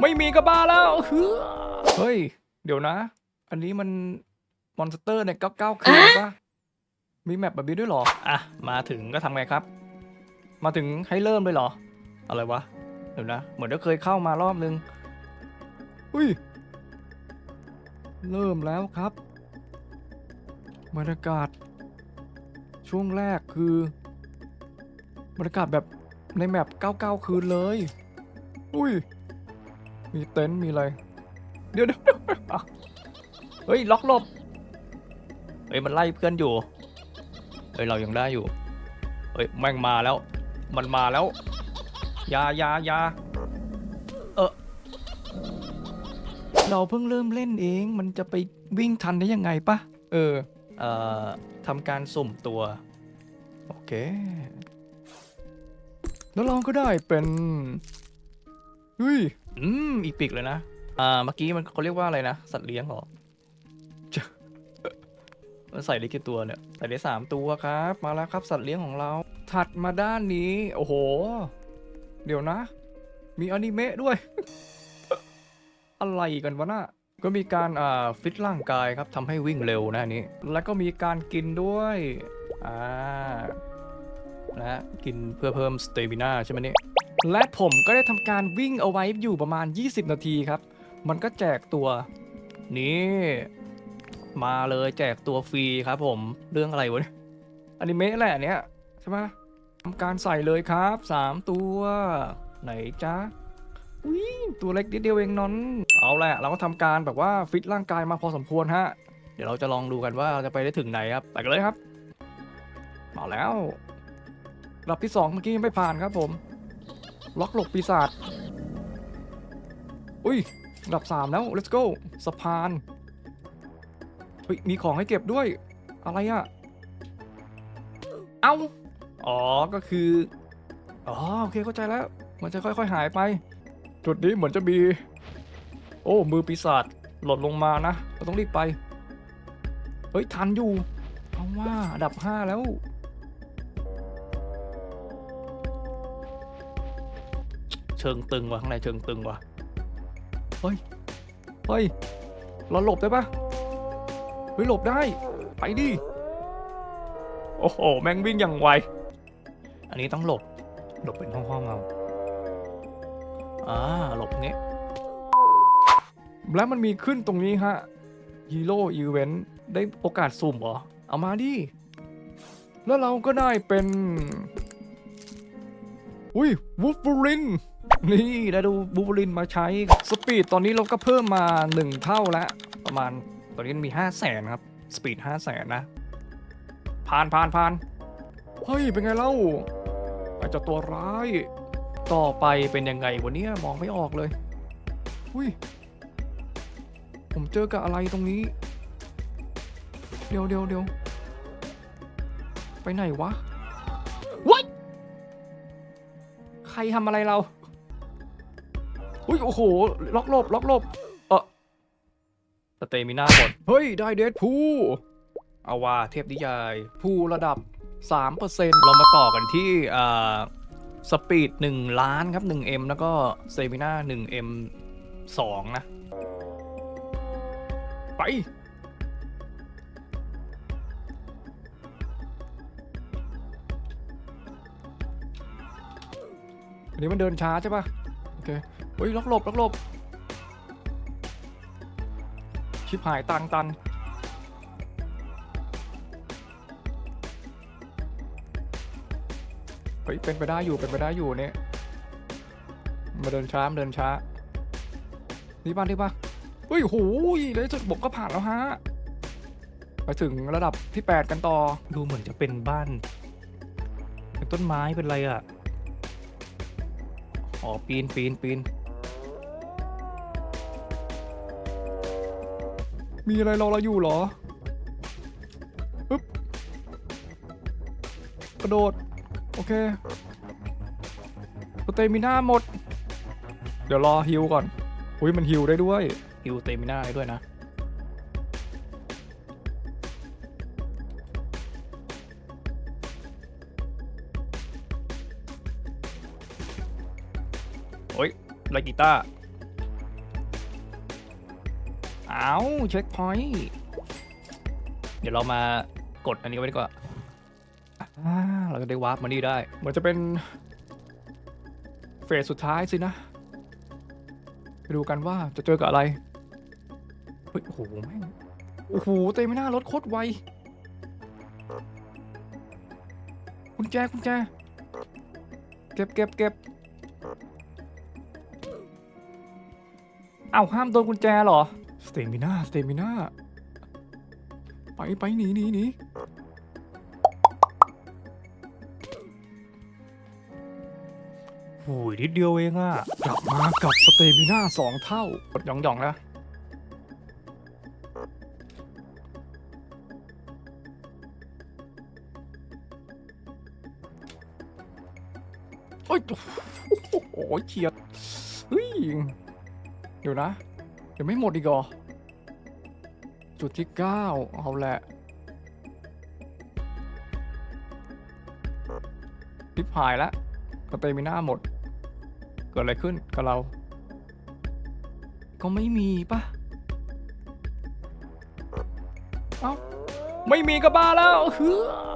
ไม่มีก็บ้าแล้วเฮ้อเฮ้ย เดี๋ยวนะ อันนี้มันมอนสเตอร์ใน99คืนปะมีแมปแบบนี้ด้วยเหรอ อะ มาถึงก็ทำไงครับ มาถึงให้เริ่มเลยเหรอ อะไรวะ เดี๋ยวนะ เหมือนจะเคยเข้ามารอบนึง อุ้ย เริ่มแล้วครับ บรรยากาศ ช่วงแรกคือบรรยากาศแบบในแมป99 คืนเลย อุ้ย มีเต็นท์มีอะไร เดี๋ยวเดี๋ยวเฮ้ยล็อกหลบเฮ้ยมันไล่เพื่อนอยู่เฮ้ยเรายังได้อยู่เฮ้ยแม่งมาแล้ว มันมาแล้วยายายาเออเราเพิ่งเริ่มเล่นเอง มันจะไปวิ่งทันได้ยังไงปะเออเอ่อทำการสุ่มตัว โอเค แล้วเราก็ได้เป็นเฮ้ย อืม อีปิกเลยนะ อ่า เมื่อกี้มันเขาเรียกว่าอะไรนะ สัตว์เลี้ยงเหรอ มันใส่ได้กี่ตัวเนี่ย ใส่ได้สามตัวครับ มาแล้วครับสัตว์เลี้ยงของเรา ถัดมาด้านนี้ โอ้โห เดี๋ยวนะ มีอนิเมะด้วย อะไรกันวะน่ะก็มีการอ่าฟิตร่างกายครับทำให้วิ่งเร็วนะอันนี้ แล้วก็มีการกินด้วย อ่า นะ กินเพื่อเพิ่มสเตมินาใช่ไหมเนี่ย และผมก็ได้ทำการวิ่งเอาไว้อยู่ประมาณ 20 นาทีครับ มันก็แจกตัว นี่ มาเลยแจกตัวฟรีครับผม เรื่องอะไรวะเนี่ยอนิเมะแหละเนี้ยใช่ไหมทำการใส่เลยครับ 3 ตัว ไหนจ๊ะอุ้ยตัวเล็กนิดเดียวเองนอน เอาแหละ เราก็ทำการแบบว่าฟิตร่างกายมาพอสมควรฮะ เดี๋ยวเราจะลองดูกันว่าเราจะไปได้ถึงไหนครับ ไปกันเลยครับ มาแล้วระดับที่สองเมื่อกี้ยังไม่ผ่านครับผม ล็อกหลบปีศาจ อุ้ยระดับสามแล้ว let's go สะพานเฮ้ยมีของให้เก็บด้วย อะไรอะเอาอ๋อ ก็คือ อ๋อ โอเค เข้าใจแล้ว มันจะค่อย ๆ หายไป จุดนี้เหมือนจะมี โอ้ มือปีศาจหล่นลงมานะ เราต้องรีบไป เฮ้ย ทันอยู่ เอาว่า ดับห้าแล้ว เชิงตึงว่ะข้างในเชิงตึงว่ะเฮ้ยเฮ้ยเราหลบได้ปะเฮ้ยหลบได้ไปดิโอ้โหแม่งวิ่งอย่างไวอันนี้ต้องหลบหลบเป็นห้องๆเอาอ่าหลบเงี้ยแล้วมันมีขึ้นตรงนี้ฮะฮีโร่อีเวนต์ได้โอกาสสุ่มเหรอ เอามาดิ แล้วเราก็ได้เป็น อุ้ยวูฟเวอริน นี่ได้ดูบูบูลินมาใช้สปีดตอนนี้เราก็เพิ่มมา 1 เท่าแล้วประมาณตอนนี้มี 5 0 0แสนครับสปีด 5 0 0แสนนะผ่านผ่านผ่านเฮ้ย เป็นไงเล่าไอ้เจ้าตัวร้าย ต่อไปเป็นยังไงวันนี้มองไม่ออกเลยอุ้ยผมเจอกับอะไรตรงนี้ เดี๋ยวเดี๋ยวเดี๋ยวไปไหนวะว้ยใครทำอะไรเรา อุ้ยโอ้โหล็อกหลบล็อกหลบเออสเตมิน่าหมดเฮ้ยได้เดดพูเอาว่าเทพนิยายผู้ระดับ 3%เรามาต่อกันที่อ่าสปีด 1 ล้านครับ 1M แล้วก็สเตมิน่า 1M 2 นะ ไป อันนี้มันเดินช้าใช่ปะโอเค เฮ้ยล็อกหลบล็อกหลบ ชิบหายตังตัน เฮ้ย เป็นไปได้อยู่ เป็นไปได้อยู่เนี่ย มาเดินช้ามาเดินช้า นี่บ้านที่ปะเฮ้ยโหยเลยจุดบกก็ผ่านแล้วฮะ ไปถึงระดับที่ 8 กันต่อ ดูเหมือนจะเป็นบ้าน เป็นต้นไม้เป็นอะไรอะอ๋อ ปีนปีนปีน มีอะไรรอเราอยู่หรอปึ๊บกระโดด โอเคสเตมิน่าหมด เดี๋ยวรอฮิวก่อน อุ้ยมันฮิวได้ด้วยฮิวสเตมิน่าได้ด้วยนะโอ้ยไลกีตาร์ เอาเช็คพอยต์เดี๋ยวเรามากดอันนี้ไว้ดีกว่าอ่าเราจะได้วาร์ปมานี่ได้ เหมือนจะเป็นเฟสสุดท้ายสินะไปดูกันว่าจะเจอกับอะไร เฮ้ยโอ้โหแม่งโอ้โหเตไม่น่ารถโคตรไวกุญแจกุญแจ เก็บเก็บเก็บเอ้าห้ามโดนกุญแจเหรอ ตมิน่าสเตมิน่าไปไปหนีหนีหนีโอ้ยนิดเดียวเองอะกลับมากับสเตมิน่าสองเท่ากดหย่องๆนะโอ้ยโอ้โหเฉียดเฮ้ยเดี๋ยวนะ เดี๋ยวไม่หมดอีกเหรอ จุดที่เก้าเอาแหละทิพหายแล้วสเตมิน่าหมด เกิดอะไรขึ้นกับเรา ก็ไม่มีปะเอ้า ไม่มีก็บ้าแล้วเฮ้อ